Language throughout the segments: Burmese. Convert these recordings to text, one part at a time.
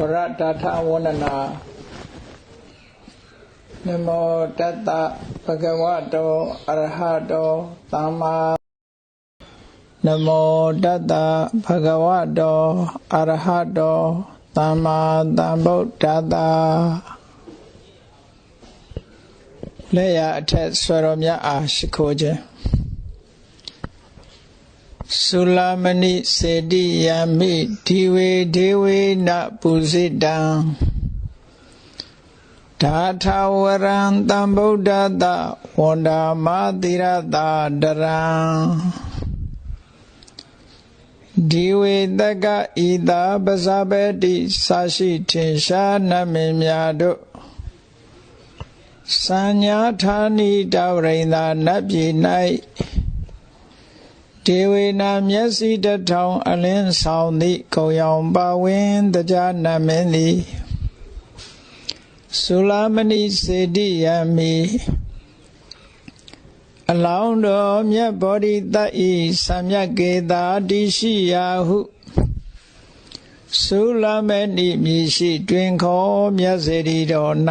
ဝရတာထဝန္ဒနာနမောတတ္တဗဂဝတောအရဟတောသမ္မာနမောတတ္တဗဂဝတောအရဟတောသမ္မာသမ္ဗုဒ္ဓတ္တလက်ရအထက်ဆွေတော်မြတ်အားရှိခိုးခြင်း သုလမဏိစေတိယမိဒီဝေဒေဝေနပုဇိတံဒါထဝရံတံဗုဒ္ဓတဝန္ဒာမတိရတာတရံဒီဝေတကဤသာပဇပတိသာရှိထင်ရှားနမင်းများတို့စัญญာဌာနိတဝရိန္ဒနတ်ပြည်၌ ဒေဝေနာမျက်စိတထောင်အလင်းဆောင်သည့်ကုံရောင်ပါဝင်တရားနမင်းသည်သုလမဏိစေတိယမိအလောင်းတော်မြတ်ဗောဓိတဤသံမြတ်ကေတာတိရှိယာဟုသုလမဏိမြည်ရှိတွင်ခေါ်မြတ်စေတီတော်၌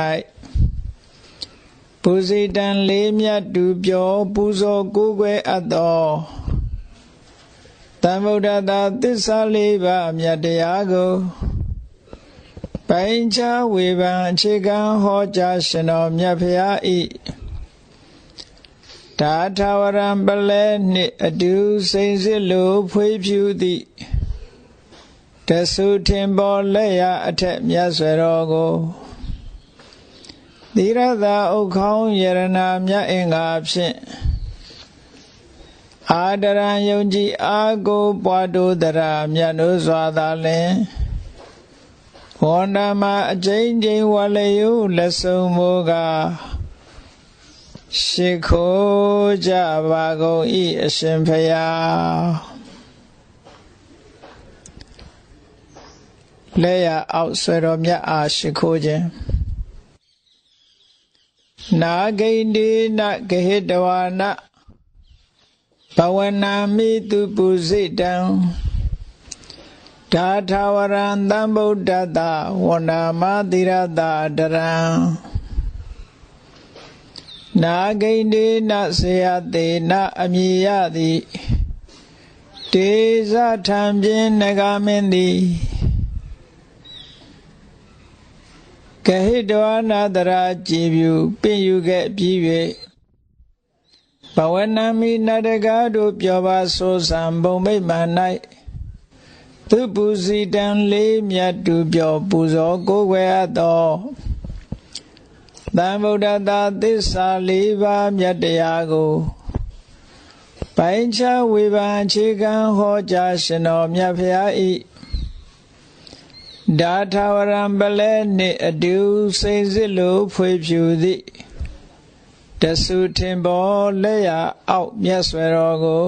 ပူဇိတံလေးမြတ်တူပြောပူဇော်ကိုးကွယ်အပ်သော သမ္ဗုဒ္ဓတာသစ္စာလေးပါးမြတ်တရားကိုပိုင်းခြားဝေဖန်အခြေခံဟောကြားရှင်တော်မြတ်ဖရာဤဒါထဝရံပလဲနှင့်အတူစိန်စစ်လိုဖွေးဖြူသည့်တဆုထင်ပေါ်လက်ရအထက်မြတ်ဆွေတော်ကိုသီရသာဥခေါင်းယရနာမြတ်အင်္ဂါဖြင့် အာဒရံယုံကြည်အာကိုပွားတို့တရာမြတ်တို့စွာသာလင်ဝန္ဒမအကျဉ်းချင်းဝလယုလက်ဆုံးမိုးကရှိခိုးကြပါကုန်ဤအရှင်ဖယားလက်ရအောက်ဆွေတော်မြတ်အားရှိခိုးခြင်းနာဂိန္ဒီနဂဟိတဝါန ဘဝနာမိတုပုစိတံဒါထဝရံသံဗုဒ္ဓတဝန္နာမတိရတတရံနာဂိန္ဒေနဆေယတေနအမြည်ရသည်တေဇထံပြင်းနဂမင်းသည်ကဟိတဝနာတရာကြည်ပြုပင်ယူခဲ့ပြီး၍ ဘဝနာမိနတကားတို့ပြောပါဆိုဆံဘုံမိမ၌သူပူစီတံလေးမြတ်တူပြောပူဇော်ကိုးကွယ်အပ်သောသံဗုဒ္ဓတာသစ္စာလေးပါးမြတ်တရားကိုပိုင်းခြားဝေဖန်အခြေခံဟောကြားရှင်တော်မြတ်ဖရာဤဒါထဝရံပလဲနှင့်အတူစိတ်စစ်လိုဖွေဖြူသည့် တဆုထင်ပေါ်လက်ရအောက်မြတ်ဆွေတော်ကို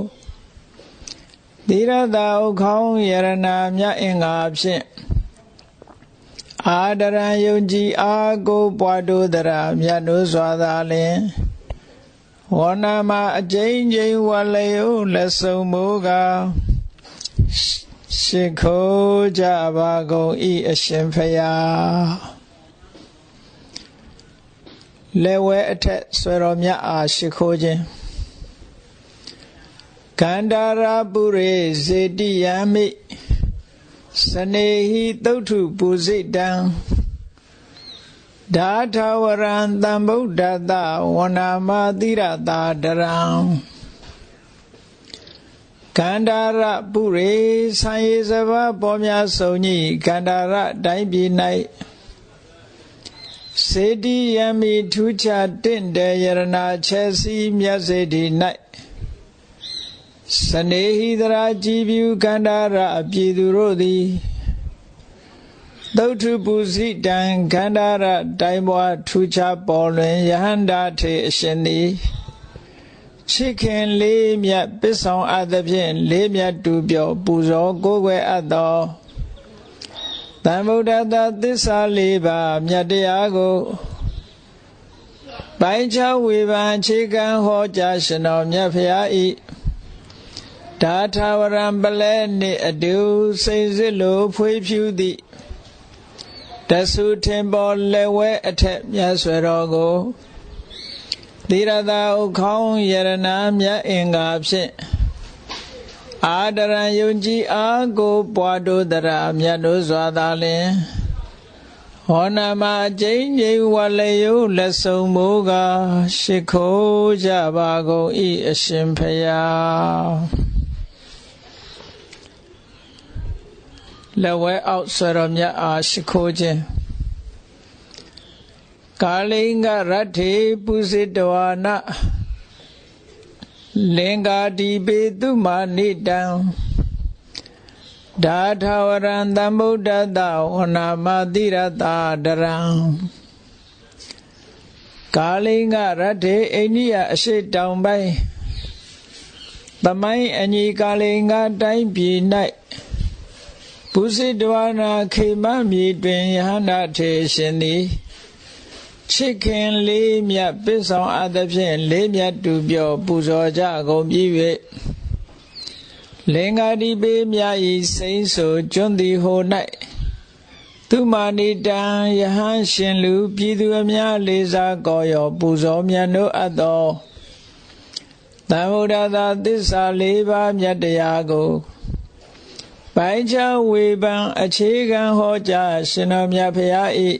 သီရတာဥခေါင်းယရနာမြတ်အင်္ဂါဖြင့်အာဒရံယုံကြည်အာကိုပွားတို့တရာမြတ်တို့စွာသာလင်ဝဏမအကျဉ်းချင်းဝလယုလက်ဆုံမိုးကရှိခိုးကြပါကုန်ဤအရှင်ဖယား လက်ဝဲအထက်ဆွေတော်မြတ်အားရှိခိုးခြင်းကန္တာရာပုရိဇေတိယမိစနေဟိသုတ်ထုပူဇိတံဒါထဝရံတံဗုဒ္ဓတဝနာမတိရတာတရံကန္တာရပုရိဆံယေစဘာပေါ်များစုံကြီးကန္တာရတိုင်းပြည်၌ စေတိယမိထူးခြားတင့်တယ်ယရနာချဲစီမြတ်စေတီ၌စနေဟိတရာကြည်ပြူကန္တာရအပြည်သူတို့သည်သုတ်ထုပုစိတံခန္ဓာရတိုင်းပွားထူးခြားပေါ်လွင်ယဟန္တာထေအရှင်သည်ချစ်ခင်လေးမြတ်ပစ္ဆောင်အပ်သဖြင့်လေးမြတ်တူပြောပူဇော်ကိုးကွယ်အပ်သော တန်ဗုဒ္ဓသာသစ္စာလေးပါးမြတ်တရားကိုပိုင်းခြားဝေဖန်အခြေခံဟောကြားရှင်တော်မြတ်ဖရာဤဒါထဝရံပလဲနှင့်အတူစိတ်စစ်လိုဖွေးဖြူသည့်တဆုထင်ပေါ်လက်ဝဲအထက်မြတ်ဆွေတော်ကိုသီရတာဥခေါင်းယရနာမြတ်အင်္ဂါဖြင့် အာဒရံယုံကြည်အားကိုပွားတို့တရာမြတ်တို့စွာသာလင်ဟောနာမအကျဉ်းချင်းဝလယုလက်ဆုံးမိုးကရှိခိုးကြပါကုန်ဤအရှင်ဖယားလက်ဝဲအောက်ဆွေတော်မြတ်အားရှိခိုးခြင်းကာလိင်္ဂရတ္ထေပုစိတဝါနာ လင်္ကာတိပေသူမာနိတံဒါထဝရံသမ္ဗုဒ္ဓတဝနာမတိရတာဒရံကာလိင်္ဂရတ္ထေအိန္ဒိယအရှိတောင်ပိုင်းသမိုင်းအညီကာလိင်္ဂတိုင်းပြည်၌ပုစိတဝနာခေမမြေတွင်ယဟန္တာထေရှင်သည် ချစ်ခင်လေးမြတ်ပစ္ဆောင်အပ်သဖြင့်လေးမြတ်တူပြောပူဇော်ကြကုန်ပြီး၍လင်္ကာတိပေမြဤစိမ့်ဆိုကျွန်းသည်ဟို၌သူမာနိတံယဟန်ရှင်လူပြည်သူအများလေးစားကောရောပူဇော်မြတ်တို့အပ်သောသံဃုဒ္ဒသာသစ္စာ၄ပါးမြတ်တရားကိုပိုင်းခြားဝေဖန်အခြေခံဟောကြားရှင်တော်မြတ်ဖရာ၏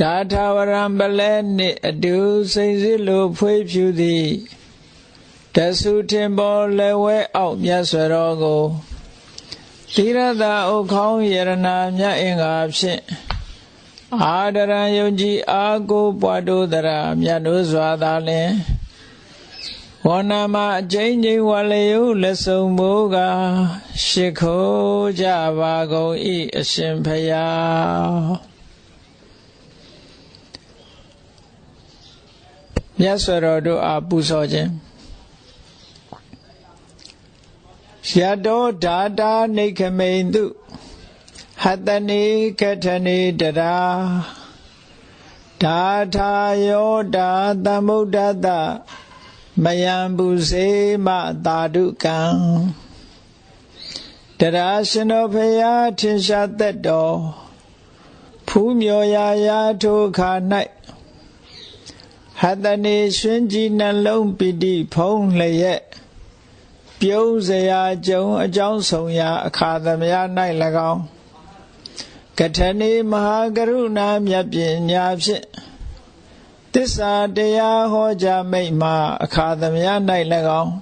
ဒါထာဝရံပလဲနှင့်အတူစိတ်စစ်လိုဖွေးဖြူသည်တဆုထင်ပေါ်လက်ဝဲအောက်မြတ်စွာတော်ကိုသီရတာဥခေါင်းယရနာမြတ်အင်္ဂါဖြင့်အာဒရံယုံကြည်အာကိုပွားတို့တရာမြတ်တို့စွာသာလင်ဝဏမအကျဉ်းချင်းဝလယုလက်ဆုံးမိုးကရှ िख ိုးကြပါကုန်ဤအရှင်ဖ မြတ်စွာတော်တို့အားပူဇော်ခြင်းယတောဓာတာနေခမိန်တုဟတနေကထနေတရာဓာထာယောဓာသမုဒ္ဒတမယံပုစေမသာဓုကံတရာရှင်တော်ဖရာထင်ရှားသက်တော်ဖူးမြော်ရာရာထိုခါ၌ ဟတနေရွှင်ကြည်နှလုံးပိတိဖုံးလျက်ပြုံးစရာကြုံအကြောင်းဆောင်ရာအခါသမယ၌၎င်းကထနေမဟာကရုဏာမြတ်ပညာဖြင့်သစ္စာတရားဟောကြားမိတ်မှာအခါသမယ၌၎င်း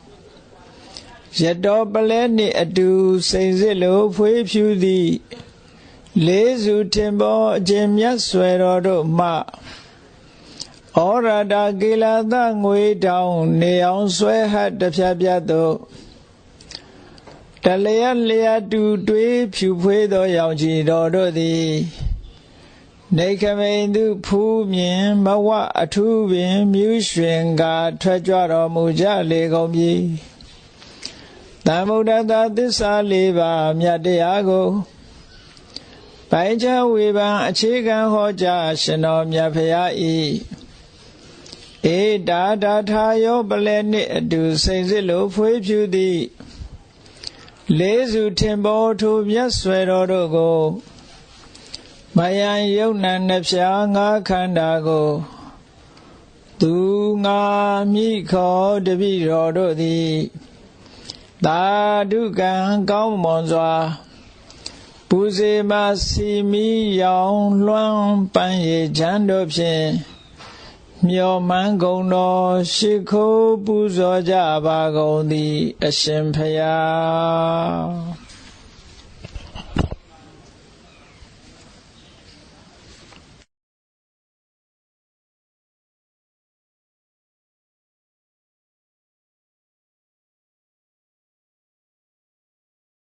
ရတော်ပလဲနှင့်အတူစိန်စစ်လိုဖွေးဖြူသည် လေးစုထင်ပေါ်အကျင့်မြတ်ဆွေတော်တို့မှ ဩရတာကေလာသငွေတောင်နေအောင်ဆွဲဟတ်တဖြတ်ဖြတ်သို့တလျက်လျက်တူတွေးဖြူဖွေးသောရောင်ချီတော်တို့သည်နေခမိန်သူဖူးမြင်မဝအထူးပင်မြူးရွှင်ကထွက်ကြွတော်မူကြလေကုန်ပြီသမုဒ္ဒတာသစ္စာလေးပါးမြတ်တရားကိုပိုင်းခြားဝေဖန်အခြေခံဟောကြားရှင်တော်မြတ်ဖရာ၏ ဧတာဒါထာယောပလဲနှင့်အတူစိန်စစ်လိုဖွေးဖြူသည်လေးစုထင်ပေါ်ထိုမြတ်ဆွေတော်တို့ကိုမယံယုံနံနှဖျားငါခန္ဓာကိုသူငါမိခောတပိတော်တို့သည်သာဓုကံကောင်းမွန်စွာပူဇေမစီမီရောင်လွှမ်းပန်းရချမ်းတို့ဖြင့် မျောမှန်းကုန်တော်ရှိခိုးပူဇော်ကြပါကုန်သည် အရှင်ဖျား